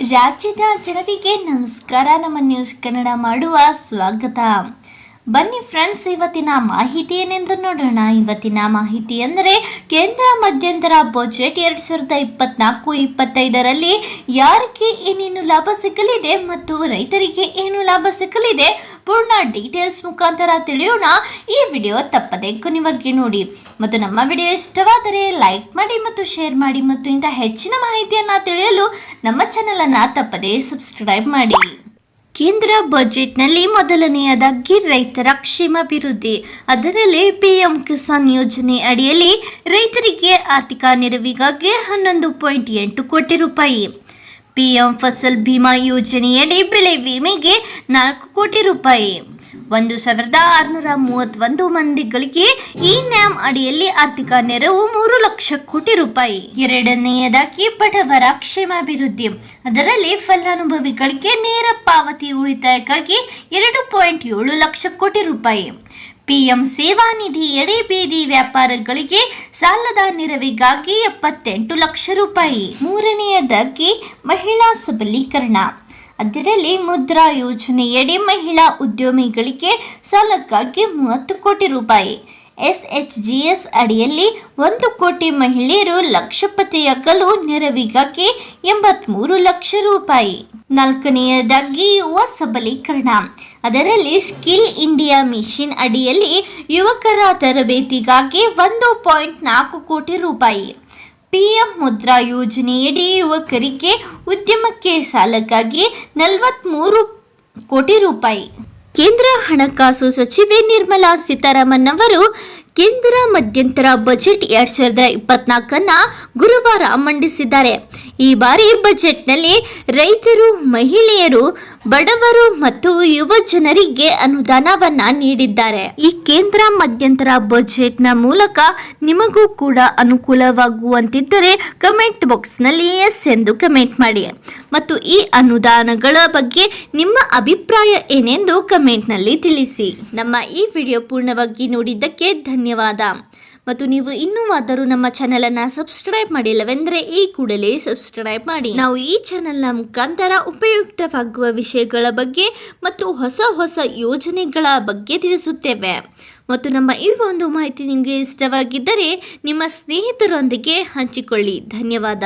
ರಾಜ್ಯದ ಜನತೆಗೆ ನಮಸ್ಕಾರ. ನಮ್ಮ ನ್ಯೂಸ್ ಕನ್ನಡ ಮಾಡುವ ಸ್ವಾಗತ. ಬನ್ನಿ ಫ್ರೆಂಡ್ಸ್, ಇವತ್ತಿನ ಮಾಹಿತಿ ಏನೆಂದು ನೋಡೋಣ. ಇವತ್ತಿನ ಮಾಹಿತಿ ಅಂದರೆ ಕೇಂದ್ರ ಮಧ್ಯಂತರ ಬಜೆಟ್ ಎರಡು ಸಾವಿರದ ಇಪ್ಪತ್ನಾಲ್ಕು, ಇಪ್ಪತ್ತೈದರಲ್ಲಿ ಯಾರಿಗೆ ಏನೇನು ಲಾಭ ಸಿಗಲಿದೆ ಮತ್ತು ರೈತರಿಗೆ ಏನು ಲಾಭ ಸಿಗಲಿದೆ ಪೂರ್ಣ ಡೀಟೇಲ್ಸ್ ಮುಖಾಂತರ ತಿಳಿಯೋಣ. ಈ ವಿಡಿಯೋ ತಪ್ಪದೆ ಕೊನೆವರೆಗೆ ನೋಡಿ. ಮತ್ತು ನಮ್ಮ ವಿಡಿಯೋ ಇಷ್ಟವಾದರೆ ಲೈಕ್ ಮಾಡಿ ಮತ್ತು ಶೇರ್ ಮಾಡಿ ಮತ್ತು ಇಂಥ ಹೆಚ್ಚಿನ ಮಾಹಿತಿಯನ್ನು ತಿಳಿಯಲು ನಮ್ಮ ಚಾನಲನ್ನು ತಪ್ಪದೇ ಸಬ್ಸ್ಕ್ರೈಬ್ ಮಾಡಿ. ಕೇಂದ್ರ ಬಜೆಟ್ನಲ್ಲಿ ಮೊದಲನೆಯದಾಗಿ ರೈತರ ಕ್ಷೇಮಾಭಿವೃದ್ಧಿ ಅದರಲ್ಲಿ ಪಿಎಂ ಕಿಸಾನ್ ಯೋಜನೆ ಅಡಿಯಲ್ಲಿ ರೈತರಿಗೆ ಆರ್ಥಿಕ ನೆರವಿಗಾಗಿ ಹನ್ನೊಂದು ಪಾಯಿಂಟ್ ಎಂಟು ಕೋಟಿ ರೂಪಾಯಿ. ಪಿಎಂ ಫಸಲ್ ಭೀಮಾ ಯೋಜನೆಯಡಿ ಬೆಳೆ ವಿಮೆಗೆ ನಾಲ್ಕು ಕೋಟಿ ರೂಪಾಯಿ. ಒಂದು ಸಾವಿರದ ಆರುನೂರ ಮೂವತ್ತೊಂದು ಮಂದಿಗಳಿಗೆ ಈ ನ್ಯಾಮ್ ಅಡಿಯಲ್ಲಿ ಆರ್ಥಿಕ ನೆರವು ಮೂರು ಲಕ್ಷ ಕೋಟಿ ರೂಪಾಯಿ. ಎರಡನೆಯದಾಗಿ ಬಡವರ ಕ್ಷೇಮಾಭಿವೃದ್ಧಿ. ಅದರಲ್ಲಿ ಫಲಾನುಭವಿಗಳಿಗೆ ನೇರ ಪಾವತಿ ಉಳಿತಾಯಕ್ಕಾಗಿ ಎರಡು ಪಾಯಿಂಟ್ ಏಳು ಲಕ್ಷ ಕೋಟಿ ರೂಪಾಯಿ. ಪಿಎಂ ಸೇವಾ ನಿಧಿ ಬೀದಿ ವ್ಯಾಪಾರಗಳಿಗೆ ಸಾಲದ ನೆರವಿಗಾಗಿ ಎಪ್ಪತ್ತೆಂಟು ಲಕ್ಷ ರೂಪಾಯಿ. ಮೂರನೆಯದಾಗಿ ಮಹಿಳಾ ಸಬಲೀಕರಣ. ಅದರಲ್ಲಿ ಮುದ್ರಾ ಯೋಜನೆಯಡಿ ಮಹಿಳಾ ಉದ್ಯಮಿಗಳಿಗೆ ಸಾಲಕ್ಕಾಗಿ ಮೂವತ್ತು ಕೋಟಿ ರೂಪಾಯಿ. ಎಸ್ ಎಚ್ ಜಿ ಎಸ್ ಅಡಿಯಲ್ಲಿ ಒಂದು ಕೋಟಿ ಮಹಿಳೆಯರು ಲಕ್ಷಪತಿಯಾಗಲು ನೆರವಿಗಾಗಿ ಎಂಬತ್ಮೂರು ಲಕ್ಷ ರೂಪಾಯಿ. ನಾಲ್ಕನೆಯದಾಗಿ ಯುವ ಸಬಲೀಕರಣ. ಅದರಲ್ಲಿ ಸ್ಕಿಲ್ ಇಂಡಿಯಾ ಮಿಷನ್ ಅಡಿಯಲ್ಲಿ ಯುವಕರ ತರಬೇತಿಗಾಗಿ ಒಂದು ಪಾಯಿಂಟ್ ನಾಲ್ಕು ಕೋಟಿ ರೂಪಾಯಿ. ಪಿಎಂ ಮುದ್ರಾ ಯೋಜನೆಯಡಿ ಯುವಕರಿಗೆ ಉದ್ಯಮಕ್ಕೆ ಸಾಲಕ್ಕಾಗಿ ನಲವತ್ತ್ಮೂರು ಕೋಟಿ ರೂಪಾಯಿ. ಕೇಂದ್ರ ಹಣಕಾಸು ಸಚಿವೆ ನಿರ್ಮಲಾ ಸೀತಾರಾಮನ್ ಅವರು ಕೇಂದ್ರ ಮಧ್ಯಂತರ ಬಜೆಟ್ ಎರಡ್ ಸಾವಿರದ ಇಪ್ಪತ್ನಾಲ್ಕನ್ನ ಗುರುವಾರ ಮಂಡಿಸಿದ್ದಾರೆ. ಈ ಬಾರಿ ಬಜೆಟ್ನಲ್ಲಿ ರೈತರು, ಮಹಿಳೆಯರು, ಬಡವರು ಮತ್ತು ಯುವ ಜನರಿಗೆ ಅನುದಾನವನ್ನ ನೀಡಿದ್ದಾರೆ. ಈ ಕೇಂದ್ರ ಮಧ್ಯಂತರ ಬಜೆಟ್ನ ಮೂಲಕ ನಿಮಗೂ ಕೂಡ ಅನುಕೂಲವಾಗುವಂತಿದ್ದರೆ ಕಮೆಂಟ್ ಬಾಕ್ಸ್ನಲ್ಲಿ ಎಸ್ ಎಂದು ಕಮೆಂಟ್ ಮಾಡಿ. ಮತ್ತು ಈ ಅನುದಾನಗಳ ಬಗ್ಗೆ ನಿಮ್ಮ ಅಭಿಪ್ರಾಯ ಏನೆಂದು ಕಮೆಂಟ್ನಲ್ಲಿ ತಿಳಿಸಿ. ನಮ್ಮ ಈ ವಿಡಿಯೋ ಪೂರ್ಣವಾಗಿ ನೋಡಿದ್ದಕ್ಕೆ ಧನ್ಯವಾದ. ಮತ್ತು ನೀವು ಇನ್ನೂವಾದರೂ ನಮ್ಮ ಚಾನಲನ್ನು ಸಬ್ಸ್ಕ್ರೈಬ್ ಮಾಡಿಲ್ಲವೆಂದರೆ ಈ ಕೂಡಲೇ ಸಬ್ಸ್ಕ್ರೈಬ್ ಮಾಡಿ. ನಾವು ಈ ಚಾನಲ್ನ ಮುಖಾಂತರ ಉಪಯುಕ್ತವಾಗುವ ವಿಷಯಗಳ ಬಗ್ಗೆ ಮತ್ತು ಹೊಸ ಹೊಸ ಯೋಜನೆಗಳ ಬಗ್ಗೆ ತಿಳಿಸುತ್ತೇವೆ. ಮತ್ತು ನಮ್ಮ ಈ ಒಂದು ಮಾಹಿತಿ ನಿಮಗೆ ಇಷ್ಟವಾಗಿದ್ದರೆ ನಿಮ್ಮ ಸ್ನೇಹಿತರೊಂದಿಗೆ ಹಂಚಿಕೊಳ್ಳಿ. ಧನ್ಯವಾದ.